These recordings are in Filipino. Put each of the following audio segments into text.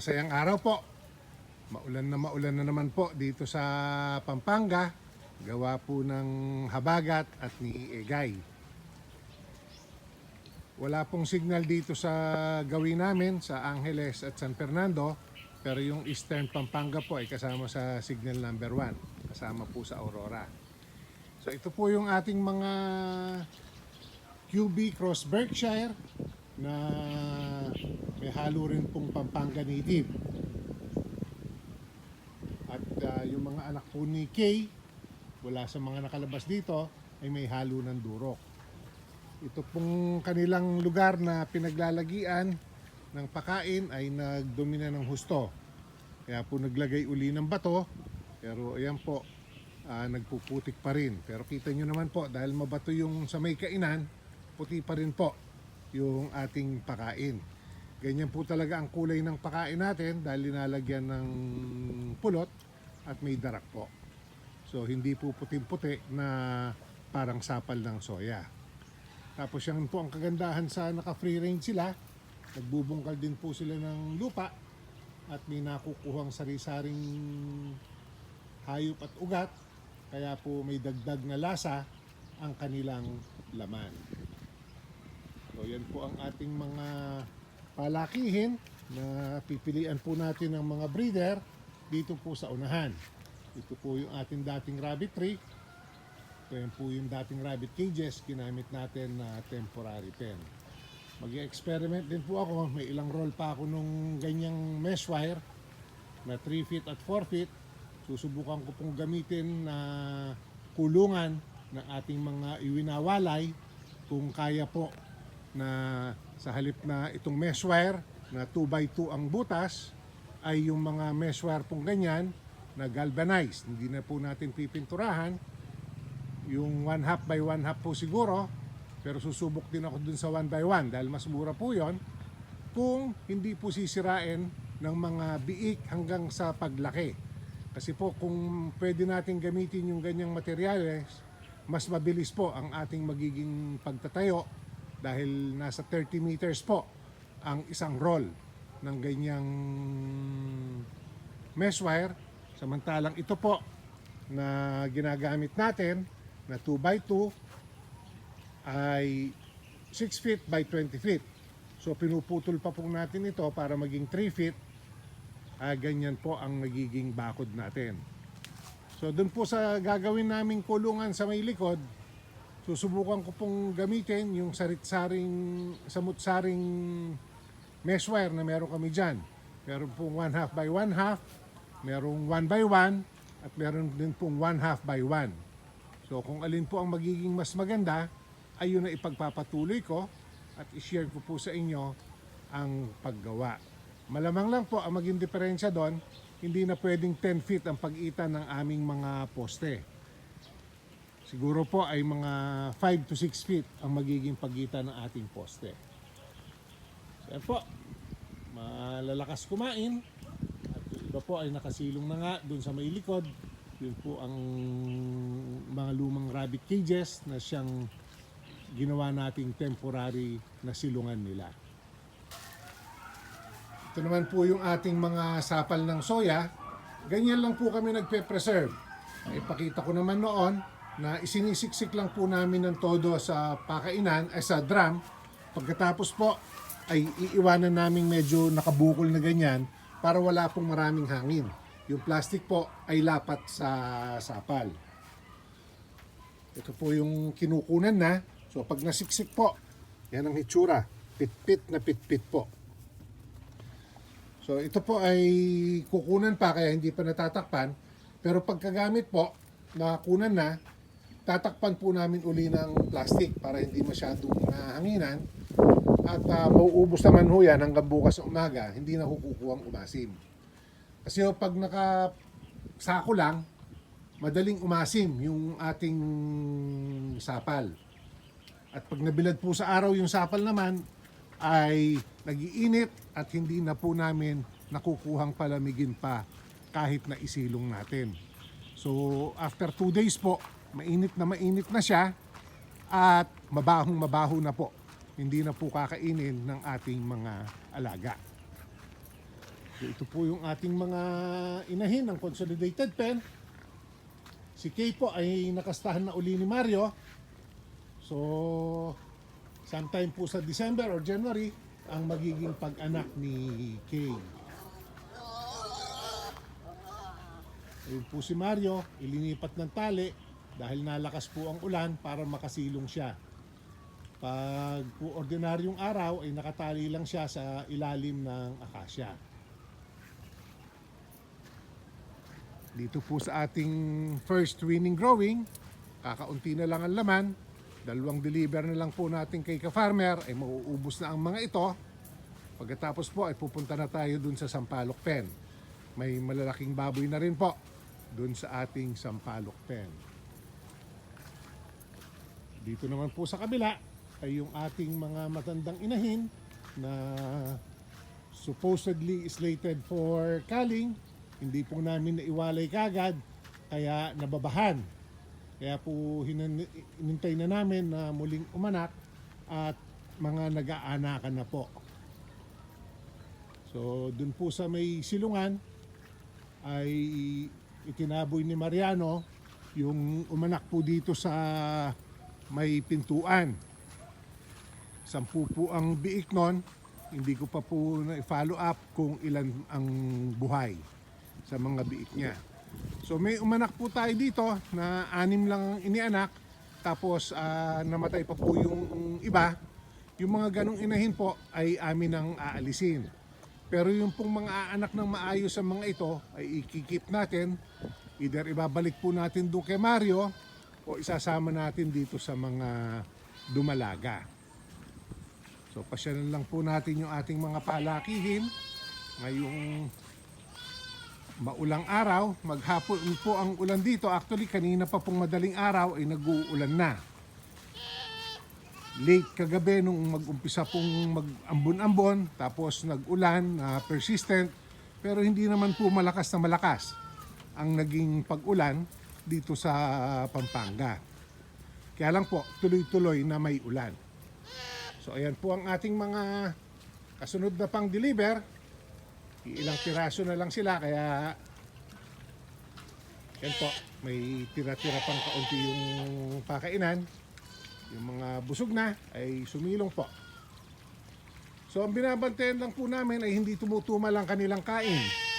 masayang araw po. Maulan na maulan na naman po dito sa Pampanga. Gawa po ng Habagat at ni Egay. Wala pong signal dito sa gawin namin sa Angeles at San Fernando. Pero yung Eastern Pampanga po ay kasama sa signal number 1. Kasama po sa Aurora. So ito po yung ating mga QB Cross Berkshire na may halo rin pong Pampanga native. At ah, yung mga anak po ni Kay, wala sa mga nakalabas dito, ay may halo ng durok. Ito pong kanilang lugar na pinaglalagian ng pakain ay nagdumi na ng husto. Kaya po naglagay uli ng bato, pero ayan po, ah, nagpuputik pa rin. Pero kita nyo naman po, dahil mabato yung sa may kainan, puti pa rin po yung ating pakain. Ganyan po talaga ang kulay ng pakain natin dahil linalagyan ng pulot at may darak po. So hindi po puting-puti na parang sapal ng soya. Tapos yan po ang kagandahan sa naka-free range sila. Nagbubungkal din po sila ng lupa at may nakukuhang sari-saring hayop at ugat. Kaya po may dagdag na lasa ang kanilang laman. So yan po ang ating mga palakihin na pipilian po natin ng mga breeder dito po sa unahan. Ito po yung ating dating rabbit tree. Ito yan po yung dating rabbit cages ginamit natin na temporary pen. Mag-experiment din po ako. May ilang roll pa ako nung ganyang mesh wire na 3 feet at 4 feet. Susubukan ko pong gamitin na kulungan ng ating mga iwinawalay kung kaya po na sa halip na itong mesh wire na 2x2 ang butas ay yung mga mesh wire pong ganyan na galvanized. Hindi na po natin pipinturahan. Yung 1 half by 1 half po siguro. Pero susubok din ako dun sa 1 by 1 dahil mas mura po yon kung hindi po sisirain ng mga biik hanggang sa paglaki. Kasi po kung pwede natin gamitin yung ganyang materyales, mas mabilis po ang ating magiging pagtatayo dahil nasa 30 meters po ang isang roll ng ganyang mesh wire. Samantalang ito po na ginagamit natin na 2x2 ay 6 feet by 20 feet. So pinuputol pa po natin ito para maging 3 feet. Ah, ganyan po ang nagiging bakod natin. So doon po sa gagawin naming kulungan sa may likod, susubukan ko pong gamitin yung sarit-saring samut-saring mesh wire na meron kami dyan. Meron pong 1 half by 1 half, merong 1 by 1, at meron din pong 1 half by 1. So kung alin po ang magiging mas maganda, ay yun na ipagpapatuloy ko at i-share ko po sa inyo ang paggawa. Malamang lang po ang maging diferensya doon, hindi na pwedeng 10 feet ang pagitan ng aming mga poste. Siguro po ay mga 5 to 6 feet ang magiging pagitan ng ating poste. So po, malalakas kumain. At iba po ay nakasilong na nga doon sa may likod. Yun po ang mga lumang rabbit cages na siyang ginawa nating temporary na silungan nila. Ito naman po yung ating mga sapal ng soya. Ganyan lang po kami nagpe-preserve. Ipakita ko naman noon na isinisiksik lang po namin ng todo sa pakainan, ay sa drum. Pagkatapos po ay iiwanan namin medyo nakabukol na ganyan para wala pong maraming hangin. Yung plastic po ay lapat sa sapal. Ito po yung kinukunan na. So pag nasiksik po, yan ang hitsura. Pit-pit na pit-pit po. So ito po ay kukunan pa kaya hindi pa natatakpan. Pero pagkagamit po, nakakunan na, tatakpan po namin uli ng plastic para hindi masyadong nahanginan. At uh, mauubos naman ho yan hanggang bukas ng umaga, hindi na hukukuhang umasim. Kasi ho, pag nakasako lang, madaling umasim yung ating sapal. At pag nabilad po sa araw yung sapal naman, ay nagiinit at hindi na po namin nakukuhang palamigin pa kahit na isilong natin. So after 2 days po, mainit na mainit na siya at mabahong mabaho na po. Hindi na po kakainin ng ating mga alaga. So, ito po yung ating mga inahin ng Consolidated Pen. Si Kay po ay nakastahan na uli ni Mario. So, sometime po sa December or January, ang magiging pag-anak ni Kay. Ayun po si Mario, ilinipat ng tali dahil nalakas po ang ulan para makasilong siya. Pag po ordinaryong araw ay nakatali lang siya sa ilalim ng akasya. Dito po sa ating first winning growing, kakaunti na lang ang laman. Dalawang deliver na lang po natin kay ka-farmer ay mauubos na ang mga ito. Pagkatapos po ay pupunta na tayo dun sa Sampalok Pen. May malalaking baboy na rin po dun sa ating Sampalok Pen. Dito naman po sa kabila ay yung ating mga matandang inahin na supposedly slated for culling. Hindi po namin naiwalay kagad kaya nababahan. Kaya po hinan- inintay na namin na muling umanak at mga nag-aanakan na po. So dun po sa may silungan ay itinaboy ni Mariano yung umanak po dito sa may pintuan. Sampu po ang biik nun. Hindi ko pa po na-follow up kung ilan ang buhay sa mga biik niya. So may umanak po tayo dito na anim lang ang inianak. Tapos ah, namatay pa po yung iba. Yung mga ganong inahin po ay amin ang aalisin. Pero yung pong mga aanak ng maayos sa mga ito ay ikikip natin. Either ibabalik po natin doon kay Mario o isasama natin dito sa mga dumalaga. So pasyalan lang po natin yung ating mga palakihin ngayong maulang araw. Maghapon po ang ulan dito. Actually kanina pa pong madaling araw ay nag-uulan na. Late kagabi nung mag-umpisa pong mag-ambon-ambon tapos nag-ulan na persistent pero hindi naman po malakas na malakas ang naging pag-ulan dito sa Pampanga. Kaya lang po, tuloy-tuloy na may ulan. So ayan po ang ating mga kasunod na pang deliver. Ilang piraso na lang sila kaya yan po, may tira-tira pang kaunti yung pakainan. Yung mga busog na ay sumilong po. So ang binabantayan lang po namin ay hindi tumutumal ang kanilang kain.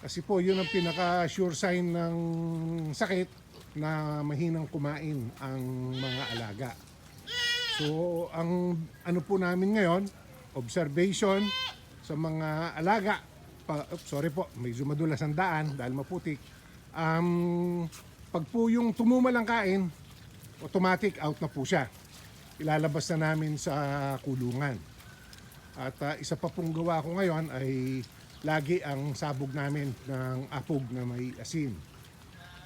Kasi po yun ang pinaka sure sign ng sakit na mahinang kumain ang mga alaga. So ang ano po namin ngayon, observation sa mga alaga. Pa, oops, sorry po, may dumadulas ang daan dahil maputik. Um, pag po yung tumumal ang kain, automatic out na po siya. Ilalabas na namin sa kulungan. At ah, isa pa pong gawa ko ngayon ay lagi ang sabog namin ng apog na may asin.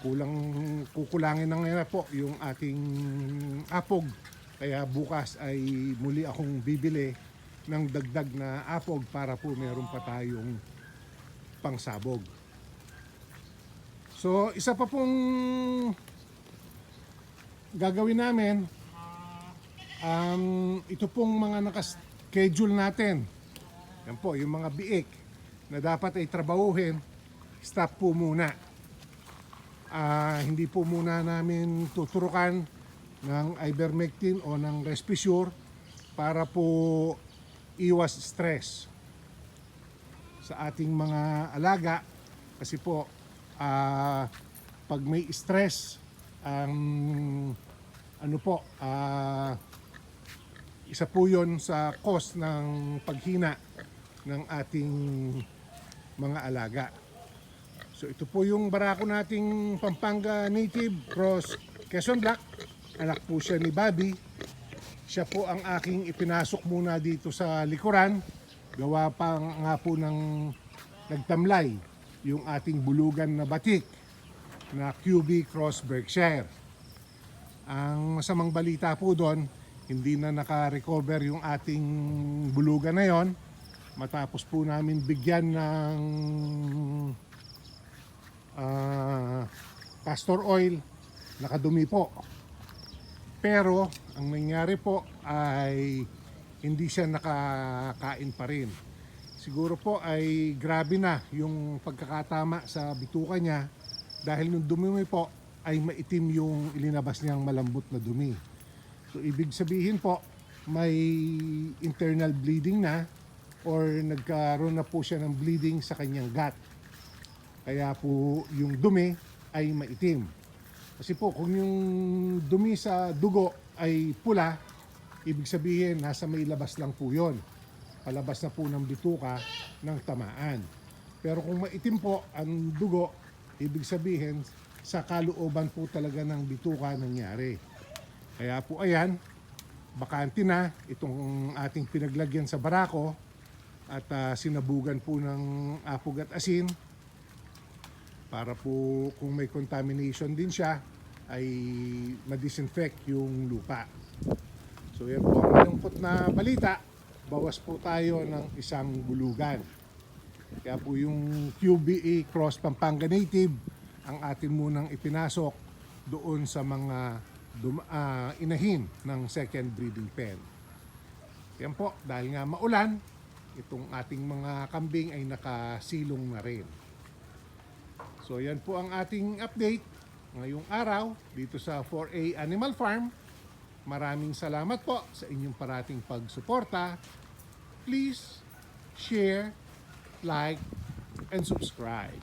Kulang kukulangin na ngayon po yung ating apog. Kaya bukas ay muli akong bibili ng dagdag na apog para po meron pa tayong pangsabog. So, isa pa pong gagawin namin, um, ito pong mga nakaschedule natin. Yan po, yung mga biik na dapat ay trabahuhin, stop po muna. Ah, hindi po muna namin tuturukan ng ivermectin o ng Respisure para po iwas stress sa ating mga alaga kasi po ah, pag may stress ang ano po ah, isa po yon sa cause ng paghina ng ating mga alaga. So ito po yung barako nating Pampanga Native Cross Quezon Black. Anak po siya ni Bobby. Siya po ang aking ipinasok muna dito sa likuran. Gawa pa nga po ng nagtamlay yung ating bulugan na batik na QB Cross Berkshire. Ang masamang balita po doon, hindi na naka-recover yung ating bulugan na yon matapos po namin bigyan ng ah, castor oil, nakadumi po. Pero ang nangyari po ay hindi siya nakakain pa rin. siguro po ay grabe na yung pagkakatama sa bituka niya dahil nung dumumi po ay maitim yung ilinabas niyang malambot na dumi. So ibig sabihin po may internal bleeding na or nagkaroon na po siya ng bleeding sa kanyang gut. Kaya po yung dumi ay maitim. Kasi po kung yung dumi sa dugo ay pula, ibig sabihin nasa may labas lang po yon. Palabas na po ng bituka ng tamaan. Pero kung maitim po ang dugo, ibig sabihin sa kalooban po talaga ng bituka nangyari. Kaya po ayan, bakante na itong ating pinaglagyan sa barako at ah, sinabugan po ng apog at asin para po kung may contamination din siya ay ma-disinfect yung lupa. So yan po ang malungkot na balita. Bawas po tayo ng isang bulugan. Kaya po yung QBE Cross Pampanga Native ang atin munang ipinasok doon sa mga dum- ah, inahin ng second breeding pen. Yan po, dahil nga maulan, itong ating mga kambing ay nakasilong na rin. So yan po ang ating update ngayong araw dito sa 4A Animal Farm. Maraming salamat po sa inyong parating pagsuporta. Please share, like, and subscribe.